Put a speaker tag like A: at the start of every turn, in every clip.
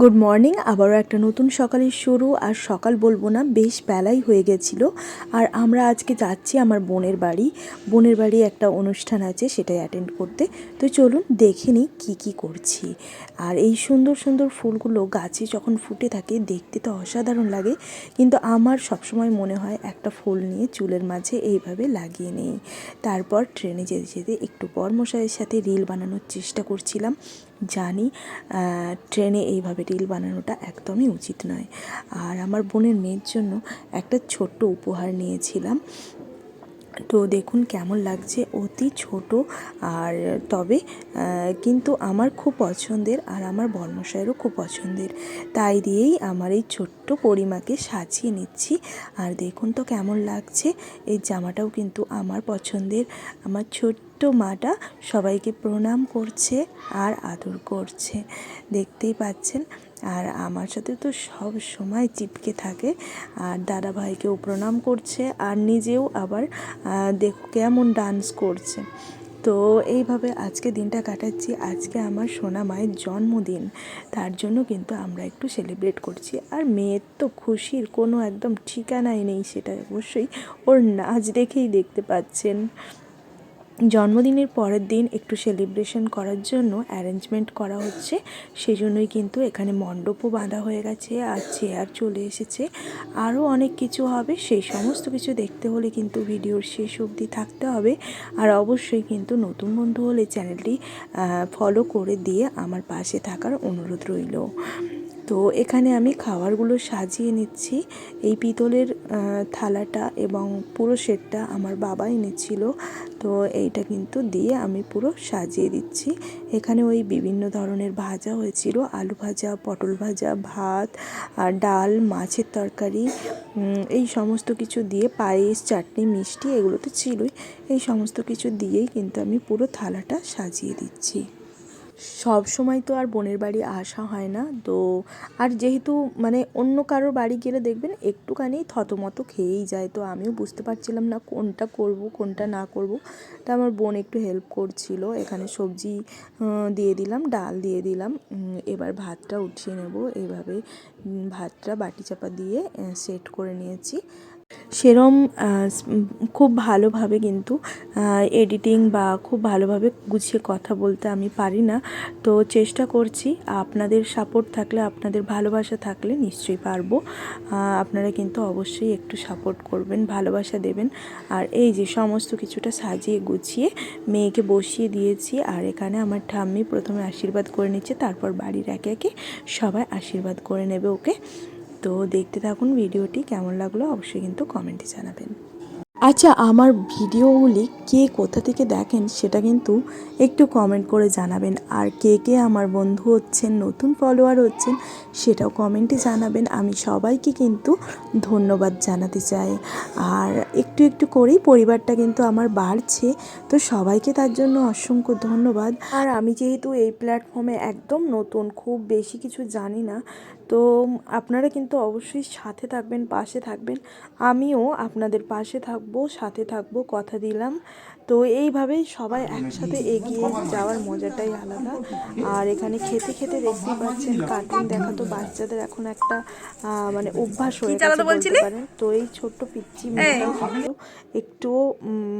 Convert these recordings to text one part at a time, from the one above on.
A: Good morning আবারও একটা নতুন সকালের শুরু। আর সকাল বলব না, বেশ বেলাই হয়ে গেছিল। আর আমরা আজকে যাচ্ছি আমার বোনের বাড়ি। বোনের বাড়ি একটা অনুষ্ঠান আছে, সেটাই অ্যাটেন্ড করতে। তো চলুন দেখে নিই কী কী করছি। আর এই সুন্দর সুন্দর ফুলগুলো গাছে যখন ফুটে থাকে, দেখতে তো অসাধারণ লাগে। কিন্তু আমার সবসময় মনে হয় একটা ফুল নিয়ে চুলের মাঝে এইভাবে লাগিয়ে নেই। তারপর ট্রেনে যেতে যেতে একটু পর মশাইয়ের সাথে রিল বানানোর চেষ্টা করছিলাম। জানি ট্রেনে এইভাবে রিল বানানোটা একদমই উচিত নয়। আর আমার বোনের মেয়ের জন্য একটা ছোট্ট উপহার নিয়েছিলাম। তো দেখুন কেমন লাগছে, অতি ছোট। আর তবে কিন্তু আমার খুব পছন্দের আর আমার বর্মশায়েরও খুব পছন্দের। তাই দিয়েই আমার এই ছোট্ট পরিমাকে সাজিয়ে নিচ্ছি। আর দেখুন তো কেমন লাগছে, এই জামাটাও কিন্তু আমার পছন্দের। আমার ছোট্ট মাটা সবাইকে প্রণাম করছে আর আদর করছে। দেখতেই পাচ্ছেন আর আমার সাথে তো সব সময় চিপকে থাকে, আর দাদা ভাইকেও প্রণাম করছে, আর নিজেও আবার দেখো কেমন ডান্স করছে। তো এইভাবে আজকে দিনটা কাটাচ্ছি। আজকে আমার সোনা মায়ের জন্মদিন, তার জন্য কিন্তু আমরা একটু সেলিব্রেট করছি। আর মেয়ের তো খুশির কোনো একদম ঠিকানাই নেই, সেটা অবশ্যই ওর নাচ দেখেই দেখতে পাচ্ছেন। জন্মদিনের পরের দিন একটু সেলিব্রেশন করার জন্য অ্যারেঞ্জমেন্ট করা হচ্ছে। সেই জন্যই কিন্তু এখানে মণ্ডপও বাঁধা হয়ে গেছে আর চেয়ার চলে এসেছে। আরও অনেক কিছু হবে, সেই সমস্ত কিছু দেখতে হলে কিন্তু ভিডিওর শেষ অবধি থাকতে হবে। আর অবশ্যই কিন্তু নতুন বন্ধু হলে চ্যানেলটি ফলো করে দিয়ে আমার পাশে থাকার অনুরোধ রইল। তো এখানে আমি খাবারগুলো সাজিয়ে নিচ্ছি। এই পিতলের থালাটা এবং পুরো সেটটা আমার বাবা এনেছিল। তো এইটা কিন্তু দিয়ে আমি পুরো সাজিয়ে দিচ্ছি। এখানে ওই বিভিন্ন ধরনের ভাজা হয়েছিল। আলু ভাজা, পটল ভাজা, ভাত, আর ডাল, মাছের তরকারি এই সমস্ত কিছু দিয়ে পায়েস, চাটনি, মিষ্টি এগুলো তো ছিলই। এই সমস্ত কিছু দিয়েই কিন্তু আমি পুরো থালাটা সাজিয়ে দিচ্ছি। সব সময় তো আর বোনের বাড়ি আসা হয় না। তো আর যেহেতু মানে অন্য কারোর বাড়ি গেলে দেখবেন একটুখানি থতমত খেয়েই যায়। তো আমিও বুঝতে পারছিলাম না কোনটা করব কোনটা না করব। তা আমার বোন একটু হেল্প করছিল। এখানে সবজি দিয়ে দিলাম ডাল দিয়ে দিলাম। এবার ভাতটা উঠিয়ে নেব। এইভাবে উম, ভাতটা বাটি চাপা দিয়ে সেট করে নিয়েছি। সেরম খুব ভালোভাবে কিন্তু এডিটিং বা খুব ভালোভাবে গুছিয়ে কথা বলতে আমি পারি না। তো চেষ্টা করছি, আপনাদের সাপোর্ট থাকলে, আপনাদের ভালোবাসা থাকলে নিশ্চয়ই পারব। আপনারা কিন্তু অবশ্যই একটু সাপোর্ট করবেন, ভালোবাসা দেবেন। আর এই যে সমস্ত কিছুটা সাজিয়ে গুছিয়ে মেয়েকে বসিয়ে দিয়েছি, আর এখানে আমার ঠাম্মি প্রথমে আশীর্বাদ করে নিচ্ছে, তারপর বাড়ির একে একে সবাই আশীর্বাদ করে নেবে ওকে। তো দেখতে থাকুন ভিডিওটি, কেমন লাগল অবশ্যই কিন্তু কমেন্টে জানাবেন। আচ্ছা আমার ভিডিওগুলি কে কোথা থেকে দেখেন সেটা কিন্তু একটু কমেন্ট করে জানাবেন। আর কে কে আমার বন্ধু হচ্ছেন, নতুন ফলোয়ার হচ্ছেন, সেটাও কমেন্টে জানাবেন। আমি সবাইকে কিন্তু ধন্যবাদ জানাতে চাই। আর একটু একটু করেই পরিবারটা কিন্তু আমার বাড়ছে, তো সবাইকে তার জন্য অসংখ্য ধন্যবাদ। আর আমি যেহেতু এই প্ল্যাটফর্মে একদম নতুন, খুব বেশি কিছু জানি না তো আপনারা কিন্তু অবশ্যই সাথে থাকবেন পাশে থাকবেন। আমিও আপনাদের পাশে থাকব সাথে থাকব কথা দিলাম। তো এইভাবে সবাই একসাথে এগিয়ে যাওয়ার মজাটাই আলাদা। আর এখানে খেতে খেতে দেখতে পাচ্ছেন কার্টুন দেখা তো বাচ্চাদের এখন একটা মানে অভ্যাস হয়ে গেছে বলতে পারেন। তো এই ছোট্ট পিচ্চি মেয়েটাও কিন্তু একটু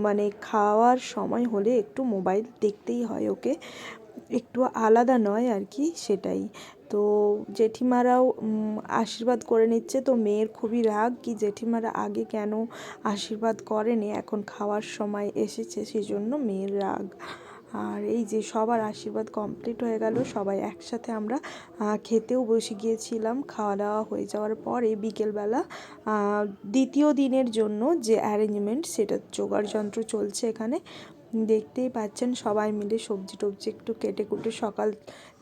A: মানে খাওয়ার সময় হলে একটু মোবাইল দেখতেই হয় ওকে। একটু আলাদা নয় আর কি, সেটাই। তো জেঠিমারাও আশীর্বাদ করে নিচ্ছে। তো মেয়ের খুবই রাগ কি জেঠিমারা আগে কেন আশীর্বাদ করেনি? এখন খাওয়ার সময় এসেছে সেই জন্য মেয়ের রাগ। আর এই যে সবার আশীর্বাদ কমপ্লিট হয়ে গেল, সবাই একসাথে আমরা খেতেও বসে গিয়েছিলাম। খাওয়া দাওয়া হয়ে যাওয়ার পরে বিকেলবেলা দ্বিতীয় দিনের জন্য যে অ্যারেঞ্জমেন্ট সেটা জোগাড় যন্ত্র চলছে এখানে। দেখতেই পাচ্ছেন সবাই মিলে সবজি টবজি একটু কেটে কুটে সকাল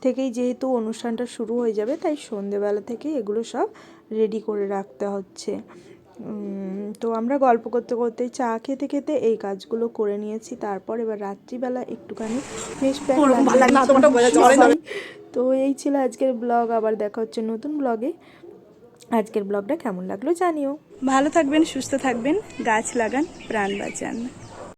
A: থেকেই যেহেতু অনুষ্ঠানটা শুরু হয়ে যাবে তাই সন্ধেবেলা থেকেই এগুলো সব রেডি করে রাখতে হচ্ছে। তো আমরা গল্প করতে করতে চা খেতে খেতে এই কাজগুলো করে নিয়েছি। তারপর এবার রাত্রিবেলা একটুখানি তো এই ছিল আজকের ব্লগ আবার দেখা হচ্ছে নতুন ব্লগে আজকের ব্লগটা কেমন লাগল জানিও।
B: ভালো থাকবেন সুস্থ থাকবেন গাছ লাগান প্রাণ বাঁচান।